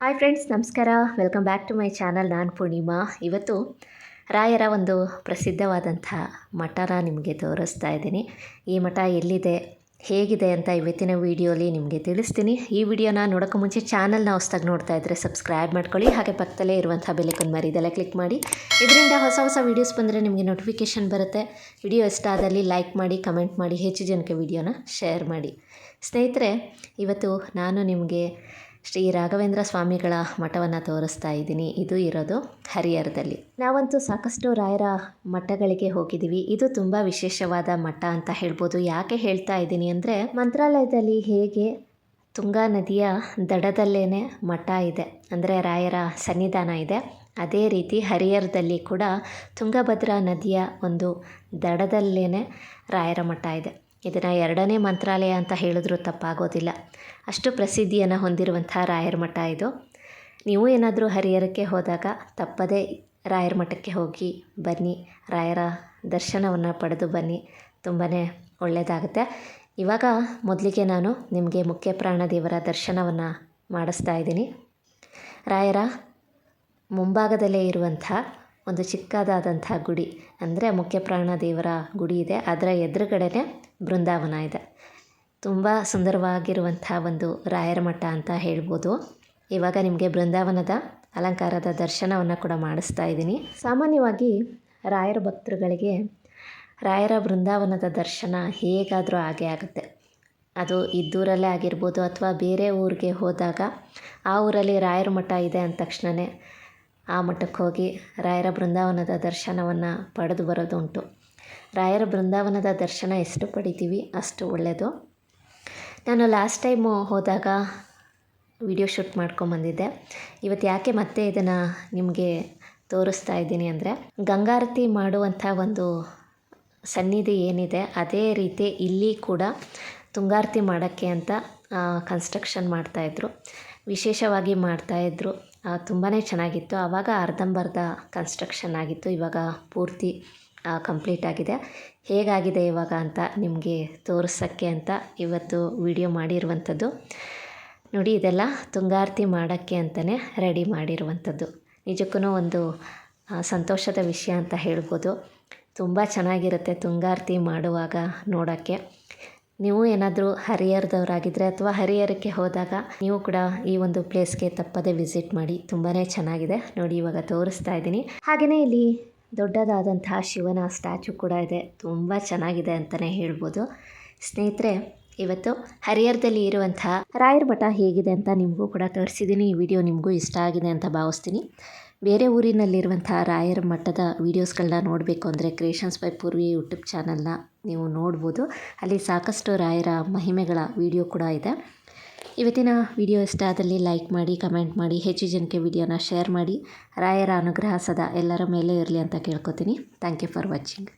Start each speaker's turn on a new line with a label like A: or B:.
A: Hi friends ನಮಸ್ಕಾರ. Welcome back to my channel ನಾನು ಪೂರ್ಣಿಮಾ. ಇವತ್ತು ರಾಯರ ಒಂದು ಪ್ರಸಿದ್ಧವಾದಂಥ ಮಠನ ನಿಮಗೆ ತೋರಿಸ್ತಾ ಇದ್ದೀನಿ. ಈ ಮಠ ಎಲ್ಲಿದೆ, ಹೇಗಿದೆ ಅಂತ ಇವತ್ತಿನ ವೀಡಿಯೋಲಿ ನಿಮಗೆ ತಿಳಿಸ್ತೀನಿ. ಈ ವಿಡಿಯೋನ ನೋಡೋಕ್ಕೂ ಮುಂಚೆ ಚಾನಲ್ನ ಹೊಸ್ದಾಗಿ ನೋಡ್ತಾ ಇದ್ದರೆ ಸಬ್ಸ್ಕ್ರೈಬ್ ಮಾಡ್ಕೊಳ್ಳಿ. ಹಾಗೆ ಪಕ್ಕದಲ್ಲೇ ಇರುವಂಥ ಬೆಲೆಕನ್ ಮರಿದೆಲ್ಲ ಕ್ಲಿಕ್ ಮಾಡಿ. ಇದರಿಂದ ಹೊಸ ಹೊಸ ವೀಡಿಯೋಸ್ ಬಂದರೆ ನಿಮಗೆ ನೋಟಿಫಿಕೇಷನ್ ಬರುತ್ತೆ. ವಿಡಿಯೋ ಇಷ್ಟ ಆದಲ್ಲಿ ಲೈಕ್ ಮಾಡಿ ಕಮೆಂಟ್ ಮಾಡಿ, ಹೆಚ್ಚು ಜನಕ್ಕೆ ವಿಡಿಯೋನ ಶೇರ್ ಮಾಡಿ. ಸ್ನೇಹಿತರೆ, ಇವತ್ತು ನಾನು ನಿಮಗೆ ಶ್ರೀ ರಾಘವೇಂದ್ರ ಸ್ವಾಮಿಗಳ ಮಠವನ್ನು ತೋರಿಸ್ತಾ ಇದ್ದೀನಿ. ಇದು ಇರೋದು ಹರಿಹರದಲ್ಲಿ. ನಾವಂತೂ ಸಾಕಷ್ಟು ರಾಯರ ಮಠಗಳಿಗೆ ಹೋಗಿದ್ದೀವಿ. ಇದು ತುಂಬ ವಿಶೇಷವಾದ ಮಠ ಅಂತ ಹೇಳ್ಬೋದು. ಯಾಕೆ ಹೇಳ್ತಾ ಇದ್ದೀನಿ ಅಂದರೆ ಮಂತ್ರಾಲಯದಲ್ಲಿ ಹೇಗೆ ತುಂಗಾ ನದಿಯ ದಡದಲ್ಲೇ ಮಠ ಇದೆ, ಅಂದರೆ ರಾಯರ ಸನ್ನಿಧಾನ ಇದೆ, ಅದೇ ರೀತಿ ಹರಿಹರದಲ್ಲಿ ಕೂಡ ತುಂಗಭದ್ರಾ ನದಿಯ ಒಂದು ದಡದಲ್ಲೇ ರಾಯರ ಮಠ ಇದೆ. ಇದನ್ನು ಎರಡನೇ ಮಂತ್ರಾಲಯ ಅಂತ ಹೇಳಿದ್ರೂ ತಪ್ಪಾಗೋದಿಲ್ಲ. ಅಷ್ಟು ಪ್ರಸಿದ್ಧಿಯನ್ನು ಹೊಂದಿರುವಂಥ ರಾಯರ ಮಠ ಇದು. ನೀವು ಏನಾದರೂ ಹರಿಹರಕ್ಕೆ ಹೋದಾಗ ತಪ್ಪದೇ ರಾಯರ ಮಠಕ್ಕೆ ಹೋಗಿ ಬನ್ನಿ. ರಾಯರ ದರ್ಶನವನ್ನು ಪಡೆದು ಬನ್ನಿ. ತುಂಬಾ ಒಳ್ಳೆಯದಾಗುತ್ತೆ ಇವಾಗ ಮೊದಲಿಗೆ ನಾನು ನಿಮಗೆ ಮುಖ್ಯ ಪ್ರಾಣದೇವರ ದರ್ಶನವನ್ನು ಮಾಡಿಸ್ತಾ ಇದ್ದೀನಿ. ರಾಯರ ಮುಂಭಾಗದಲ್ಲೇ ಇರುವಂಥ ಒಂದು ಚಿಕ್ಕದಾದಂಥ ಗುಡಿ. ಅಂದರೆ ಮುಖ್ಯ ಪ್ರಾಣ ದೇವರ ಗುಡಿ ಇದೆ. ಅದರ ಎದುರುಗಡೆನೇ ಬೃಂದಾವನ ಇದೆ. ತುಂಬ ಸುಂದರವಾಗಿರುವಂಥ ಒಂದು ರಾಯರ ಮಠ ಅಂತ ಹೇಳ್ಬೋದು. ಇವಾಗ ನಿಮಗೆ ಬೃಂದಾವನದ ಅಲಂಕಾರದ ದರ್ಶನವನ್ನು ಕೂಡ ಮಾಡಿಸ್ತಾ ಇದ್ದೀನಿ. ಸಾಮಾನ್ಯವಾಗಿ ರಾಯರ ಭಕ್ತರುಗಳಿಗೆ ರಾಯರ ಬೃಂದಾವನದ ದರ್ಶನ ಹೇಗಾದರೂ ಆಗೇ ಆಗುತ್ತೆ. ಅದು ಇದ್ದೂರಲ್ಲೇ ಆಗಿರ್ಬೋದು ಅಥವಾ ಬೇರೆ ಊರಿಗೆ ಹೋದಾಗ ಆ ಊರಲ್ಲಿ ರಾಯರ ಮಠ ಇದೆ ಅಂದ ತಕ್ಷಣವೇ ಆ ಮಠಕ್ಕೆ ಹೋಗಿ ರಾಯರ ಬೃಂದಾವನದ ದರ್ಶನವನ್ನು ಪಡೆದು ಬರೋದುಂಟು. ರಾಯರ ಬೃಂದಾವನದ ದರ್ಶನ ಎಷ್ಟು ಪಡಿತೀವಿ? ಅಷ್ಟು ಒಳ್ಳೆಯದು ನಾನು ಲಾಸ್ಟ್ ಟೈಮು ಹೋದಾಗ ವಿಡಿಯೋ ಶೂಟ್ ಮಾಡ್ಕೊಂಬಂದಿದ್ದೆ ಇವತ್ತು ಯಾಕೆ ಮತ್ತೆ ಇದನ್ನು ನಿಮಗೆ ತೋರಿಸ್ತಾ ಇದ್ದೀನಿ ಅಂದರೆ, ಗಂಗಾರತಿ ಮಾಡುವಂಥ ಒಂದು ಸನ್ನಿಧಿ ಏನಿದೆ, ಅದೇ ರೀತಿ ಇಲ್ಲಿ ಕೂಡ ತುಂಗಾರತಿ ಮಾಡೋಕ್ಕೆ ಅಂತ ಕನ್ಸ್ಟ್ರಕ್ಷನ್ ಮಾಡ್ತಾಯಿದ್ರು ವಿಶೇಷವಾಗಿ ಮಾಡ್ತಾಯಿದ್ರು ತುಂಬಾ ಚೆನ್ನಾಗಿತ್ತು. ಆವಾಗ ಅರ್ಧಂಬರ್ಧ ಕನ್ಸ್ಟ್ರಕ್ಷನ್ ಆಗಿತ್ತು. ಇವಾಗ ಪೂರ್ತಿ ಕಂಪ್ಲೀಟ್ ಆಗಿದೆ. ಹೇಗಾಗಿದೆ ಇವಾಗ ಅಂತ ನಿಮಗೆ ತೋರಿಸೋಕ್ಕೆ ಅಂತ ಇವತ್ತು ವಿಡಿಯೋ ಮಾಡಿರುವಂಥದ್ದು. ನೋಡಿ, ಇದೆಲ್ಲ ತುಂಗಾರತಿ ಮಾಡೋಕ್ಕೆ ಅಂತಲೇ ರೆಡಿ ಮಾಡಿರುವಂಥದ್ದು. ನಿಜಕ್ಕೂ ಒಂದು ಸಂತೋಷದ ವಿಷಯ ಅಂತ ಹೇಳ್ಬೋದು. ತುಂಬ ಚೆನ್ನಾಗಿರುತ್ತೆ ತುಂಗಾರತಿ ಮಾಡುವಾಗ ನೋಡೋಕ್ಕೆ. ನೀವು ಏನಾದರೂ ಹರಿಹರದವರಾಗಿದ್ದರೆ ಅಥವಾ ಹರಿಹರಕ್ಕೆ ಹೋದಾಗ ನೀವು ಕೂಡ ಈ ಒಂದು ಪ್ಲೇಸ್ಗೆ ತಪ್ಪದೆ ವಿಸಿಟ್ ಮಾಡಿ ತುಂಬಾ ಚೆನ್ನಾಗಿದೆ. ನೋಡಿ, ಇವಾಗ ತೋರಿಸ್ತಾ ಇದ್ದೀನಿ. ಹಾಗೆಯೇ ಇಲ್ಲಿ ದೊಡ್ಡದಾದಂತಹ ಶಿವನ ಸ್ಟ್ಯಾಚು ಕೂಡ ಇದೆ. ತುಂಬ ಚೆನ್ನಾಗಿದೆ ಅಂತಲೇ ಹೇಳ್ಬೋದು. ಸ್ನೇಹಿತರೆ, ಇವತ್ತು ಹರಿಹರದಲ್ಲಿ ಇರುವಂತಹ ರಾಯರ ಮಠ ಹೇಗಿದೆ ಅಂತ ನಿಮಗೂ ಕೂಡ ತೋರಿಸಿದ್ದೀನಿ. ಈ ವಿಡಿಯೋ ನಿಮಗೂ ಇಷ್ಟ ಆಗಿದೆ ಅಂತ ಭಾವಿಸ್ತೀನಿ. ಬೇರೆ ಊರಿನಲ್ಲಿರುವಂಥ ರಾಯರ ಮಠದ ವೀಡಿಯೋಸ್ಗಳನ್ನ ನೋಡಬೇಕು ಅಂದರೆ ಕ್ರಿಯೇಷನ್ಸ್ ಬೈ ಪೂರ್ವಿ ಯೂಟ್ಯೂಬ್ ಚಾನಲ್ನ ನೀವು ನೋಡ್ಬೋದು. ಅಲ್ಲಿ ಸಾಕಷ್ಟು ರಾಯರ ಮಹಿಮೆಗಳ ವಿಡಿಯೋ ಕೂಡ ಇದೆ. ಇವತ್ತಿನ ವಿಡಿಯೋ ಇಷ್ಟ ಆದಲ್ಲಿ ಲೈಕ್ ಮಾಡಿ, ಕಮೆಂಟ್ ಮಾಡಿ, ಹೆಚ್ಚು ಜನಕ್ಕೆ ವಿಡಿಯೋನ ಶೇರ್ ಮಾಡಿ. ರಾಯರ ಅನುಗ್ರಹ ಸದಾ ಎಲ್ಲರ ಮೇಲೆ ಇರಲಿ ಅಂತ ಕೇಳ್ಕೊತೀನಿ. Thank you for watching.